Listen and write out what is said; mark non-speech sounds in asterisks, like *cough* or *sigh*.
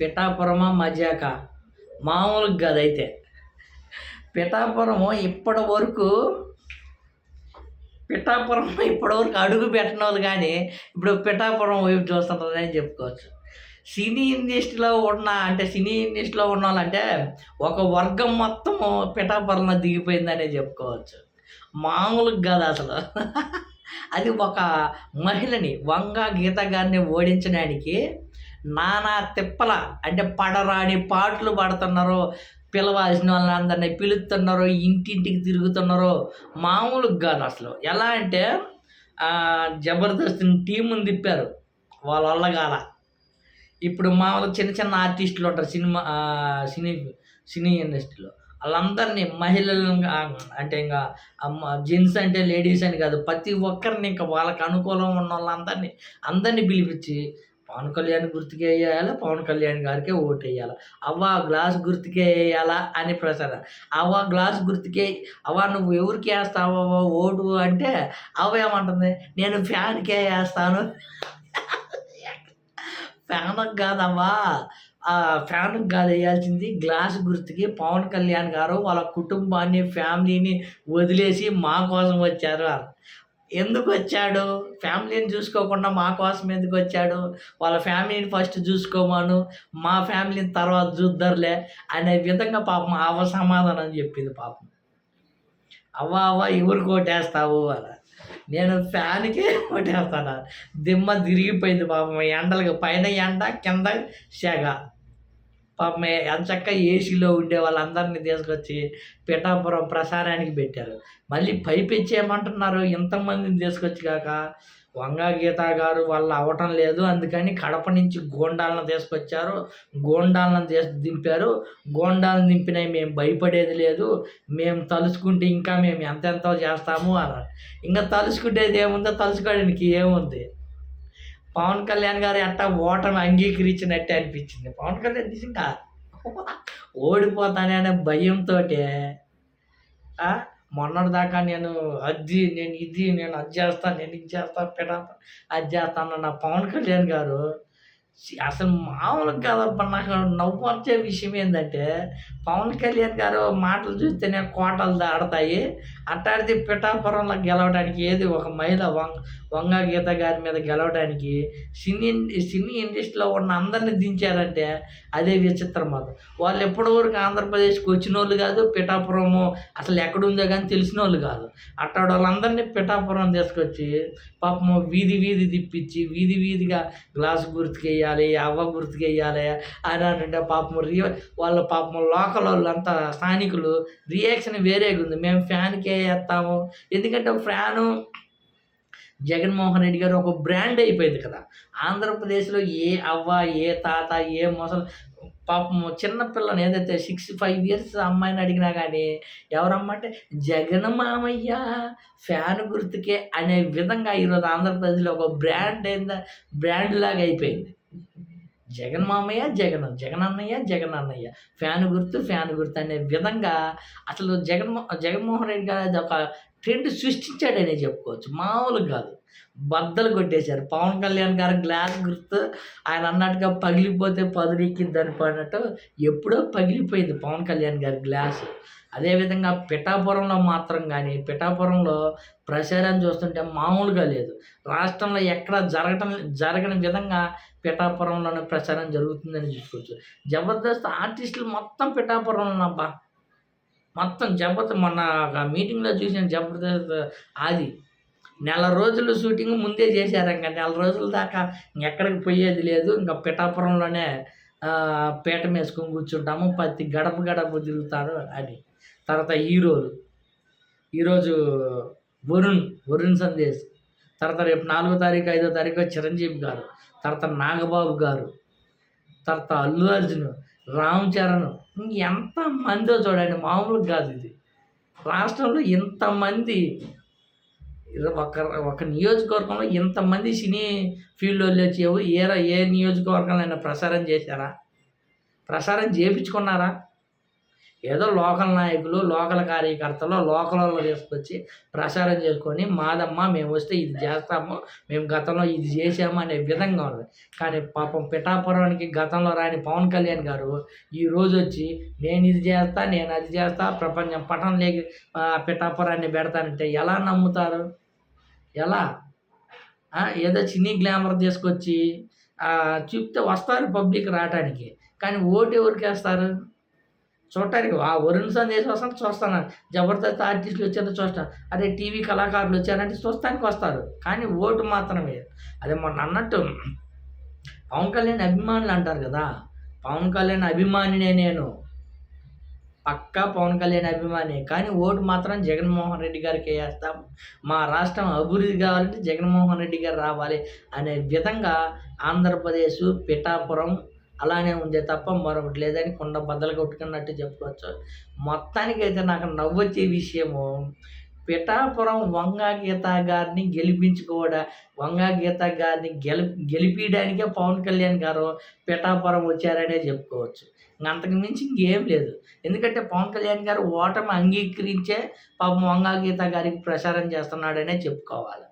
పిఠాపురమా మజాక? మామూలుగా కాదైతే పిఠాపురము ఇప్పటి వరకు పిఠాపురం ఇప్పటి వరకు అడుగు పెట్టిన వాళ్ళు కానీ ఇప్పుడు పిఠాపురం వైపు చూస్తుంటుందని చెప్పుకోవచ్చు. సినీ ఇండస్ట్రీలో ఉన్న అంటే సినీ ఇండస్ట్రీలో ఉన్న వాళ్ళంటే ఒక వర్గం మొత్తము పిఠాపురంలో దిగిపోయిందనే చెప్పుకోవచ్చు. మామూలుగా కాదు అసలు. అది ఒక మహిళని వంగ గీత గారిని ఓడించడానికి నానా తిప్పల అంటే పడరాని పాటలు పాడుతున్నారు పిలవాల్సిన వాళ్ళని అందరినీ పిలుస్తున్నారు ఇంటింటికి తిరుగుతున్నారు మామూలుగా కాదు అసలు. ఎలా అంటే జబర్దస్త్ టీముని తిప్పారు వాళ్ళ వల్ల కాల ఇప్పుడు మామూలు చిన్న చిన్న ఆర్టిస్టులు ఉంటారు సినిమా సినీ సినీ ఇండస్ట్రీలో. వాళ్ళందరినీ మహిళలను అంటే ఇంకా అమ్మ జెంట్స్ అంటే లేడీస్ అని కాదు ప్రతి ఒక్కరిని ఇంకా వాళ్ళకి అనుకూలం ఉన్న వాళ్ళందరినీ అందరినీ పిలిపించి పవన్ కళ్యాణ్ గుర్తుకే వేయాలా? పవన్ కళ్యాణ్ గారికే ఓటు వేయాలా? అవ్వ గ్లాస్ గుర్తుకే వేయాలా? అని ప్రచారం అవ్వ గ్లాస్ గుర్తుకే అవ్వ నువ్వు ఎవరికి వేస్తావా ఓటు అంటే అవ్వ ఏమంటుంది? నేను ఫ్యాన్కే వేస్తాను. ఫ్యాన్కి కాదవ్వా ఆ ఫ్యాన్కి కాదు వేయాల్సింది గ్లాస్ గుర్తుకి పవన్ కళ్యాణ్ గారు వాళ్ళ కుటుంబాన్ని ఫ్యామిలీని వదిలేసి మా కోసం వచ్చారు. ఎందుకు వచ్చాడు ఫ్యామిలీని చూసుకోకుండా మా కోసం ఎందుకు వచ్చాడు వాళ్ళ ఫ్యామిలీని ఫస్ట్ చూసుకోమాను మా ఫ్యామిలీని తర్వాత చూద్దరులే అనే విధంగా పాపం అవ్వ సమాధానం చెప్పింది పాపం. అవ్వ అవ్వ ఎవరు కొట్టేస్తావు అలా. నేను ఫ్యాన్కే కొట్టేస్తాను *laughs* దిమ్మ తిరిగిపోయింది పాపం. ఎండలకు పైన ఎండ కింద సెగ. పాపం ఎంచక్క ఏసీలో ఉండే వాళ్ళందరినీ తీసుకొచ్చి పిఠాపురం ప్రసారానికి పెట్టారు. మళ్ళీ పైపెచ్చేయమంటున్నారు ఇంతమందిని తీసుకొచ్చి కాక. వంగా గీత గారు వాళ్ళు అవ్వటం లేదు అందుకని కడప నుంచి గోండాలను తీసుకొచ్చారు. గోండాలను తీసి దింపారు. గోండాలను దింపినవి మేము భయపడేది లేదు. మేము తలుచుకుంటే ఇంకా మేము ఎంతెంతో చేస్తాము అన్నారు. ఇంకా తలుచుకుంటేది ఏముందో తలుచుకోవడానికి ఏముంది? పవన్ కళ్యాణ్ గారు ఎట్టా ఓటమి అంగీకరించినట్టే అనిపించింది. పవన్ కళ్యాణ్ నిజంగా ఓడిపోతానే అనే భయంతో మొన్నటిదాకా నేను అది నేను ఇది నేను అది చేస్తాను నేను ఇది చేస్తాను పిడా అది చేస్తాను నా పవన్ కళ్యాణ్ గారు అసలు మామూలుగా కాదబ్బా నాకు నవ్వు వచ్చే విషయం ఏంటంటే పవన్ కళ్యాణ్ గారు మాటలు చూస్తేనే కోటలు దాడతాయి అట్టాడితే పిఠాపురంలో గెలవడానికి ఏది ఒక మహిళ వంగ వంగ గీత గారి మీద గెలవడానికి సినీ సినీ ఇండస్ట్రీలో ఉన్న అందరిని దించారంటే అదే విచిత్రం మాకు వాళ్ళు ఎప్పటి వరకు ఆంధ్రప్రదేశ్కి వచ్చిన వాళ్ళు కాదు పిఠాపురము అసలు ఎక్కడుందో కానీ తెలిసిన వాళ్ళు కాదు. అట్టాడు వాళ్ళందరినీ పిఠాపురం తీసుకొచ్చి పాపము వీధి వీధి తిప్పించి వీధి వీధిగా గ్లాస్ గుర్తుకెయ్యాలి అవ్వ గుర్తుకెయ్యాలి అని అంటే పాపం రియో వాళ్ళ పాపం లోకల్ వాళ్ళంతా స్థానికులు రియాక్షన్ వేరేగా ఉంది మేము ఫ్యాన్కే వేస్తాము ఎందుకంటే ఫ్యాను జగన్మోహన్ రెడ్డి గారు ఒక బ్రాండ్ అయిపోయింది కదా. ఆంధ్రప్రదేశ్లో ఏ అవ్వ ఏ తాత ఏ మొసలు పాపం చిన్న పిల్లని ఏదైతే సిక్స్ ఫైవ్ ఇయర్స్ అమ్మాయిని అడిగినా కానీ ఎవరమ్మంటే జగన్ మామయ్య ఫ్యాన్ గుర్తుకే అనే విధంగా ఈరోజు ఆంధ్రప్రదేశ్లో ఒక బ్రాండ్ అయిందా బ్రాండ్ లాగా అయిపోయింది. జగన్ మామయ్య జగన్ జగన్ అన్నయ్య జగన్ అన్నయ్య. ఫ్యాన్ గుర్తు ఫ్యాన్ గుర్తు అనే విధంగా అసలు జగన్మో జగన్మోహన్ రెడ్డి గారు అది ఒక ట్రెండ్ సృష్టించాడనే చెప్పుకోవచ్చు. మామూలుగా కాదు. బద్దలు కొట్టేశారు. పవన్ కళ్యాణ్ గారు గ్లాస్ గుర్తు ఆయన అన్నట్టుగా పగిలిపోతే పదునెక్కింది పడినట్టు ఎప్పుడో పగిలిపోయింది పవన్ కళ్యాణ్ గారి గ్లాసు. అదేవిధంగా పిఠాపురంలో మాత్రం కానీ పిఠాపురంలో ప్రచారం చూస్తుంటే మామూలుగా లేదు. రాష్ట్రంలో ఎక్కడ జరగటం జరగని విధంగా పిఠాపురంలోనే ప్రచారం జరుగుతుందని చూసుకోవచ్చు. జబర్దస్త్ ఆర్టిస్టులు మొత్తం పిఠాపురంలో అబ్బా. మొత్తం జబర్దస్త్ మొన్న ఒక మీటింగ్లో చూసిన జబర్దస్త్ ఆది. నెల రోజులు షూటింగ్ ముందే చేశారు. ఇంకా నెల రోజుల దాకా ఎక్కడికి పోయేది లేదు. ఇంకా పిఠాపురంలోనే పీట వేసుకొని కూర్చుంటాము. ప్రతి గడప గడప తిరుగుతారు అని తర్వాత హీరోలు. ఈరోజు వరుణ్ వరుణ్ సందేశ్. తర్వాత రేపు నాలుగో తారీఖు ఐదో తారీఖు చిరంజీవి గారు. తర్వాత నాగబాబు గారు. తర్వాత అల్లు అర్జున్ రామ్ చరణ్. ఎంత మందో చూడండి మామూలుగా కాదు ఇది. రాష్ట్రంలో ఇంతమంది ఒక ఒక నియోజకవర్గంలో ఇంతమంది సినీ ఫీల్డ్ వాళ్ళు వచ్చి ఏ ఏ నియోజకవర్గంలో ప్రసారం చేశారా? ప్రసారం చేయించుకున్నారా ఏదో లోకల్ నాయకులు లోకల్ కార్యకర్తలు లోకల్ తీసుకొచ్చి ప్రచారం చేసుకొని మాదమ్మ మేము వస్తే ఇది చేస్తాము మేము గతంలో ఇది చేసాము అనే విధంగా ఉంది కానీ పాపం పిఠాపురానికి గతంలో రాని పవన్ కళ్యాణ్ గారు ఈ రోజు వచ్చి నేను ఇది చేస్తా నేను అది చేస్తా ప్రపంచం పటం లేక పిఠాపురాన్ని పెడతానంటే ఎలా నమ్ముతారు? ఎలా? ఏదో చిన్ని గ్లామర్ తీసుకొచ్చి చెప్తే వస్తారు పబ్లిక్ రావడానికి కానీ ఓటు ఎవరికి వేస్తారు? చూడటానికి ఆ వరుణ్ సందేశం వస్తాను చూస్తాను. జబర్దస్త్ ఆర్టిస్టులు వచ్చారో చూస్తాను. అదే టీవీ కళాకారులు వచ్చారంటే చూస్తానికి వస్తారు. కానీ ఓటు మాత్రమే. అదే మొన్న అన్నట్టు పవన్ కళ్యాణ్ అభిమానులు అంటారు కదా. పవన్ కళ్యాణ్ అభిమానినే నేను. పక్కా పవన్ కళ్యాణ్ అభిమాని. కానీ ఓటు మాత్రం జగన్మోహన్ రెడ్డి గారికి వేస్తాం. మా రాష్ట్రం అభివృద్ధి కావాలంటే జగన్మోహన్ రెడ్డి గారు రావాలి అనే విధంగా ఆంధ్రప్రదేశ్ పిఠాపురం అలానే ఉంది తప్ప మరొకటి లేదని కుండ బద్దలు కొట్టుకున్నట్టు చెప్పుకోవచ్చు. మొత్తానికైతే నాకు నవ్వొచ్చే విషయము పిఠాపురం వంగా గీత గారిని గెలిపించుకోవడా వంగా గీత గారిని గెలి గెలిపించడానికే పవన్ కళ్యాణ్ గారు పిఠాపురం వచ్చారనే చెప్పుకోవచ్చు. అంతకు మించి ఇంకేం లేదు. ఎందుకంటే పవన్ కళ్యాణ్ గారు ఓటమి అంగీకరించే పాపం వంగా గీత గారికి ప్రచారం చేస్తున్నాడనే చెప్పుకోవాలి.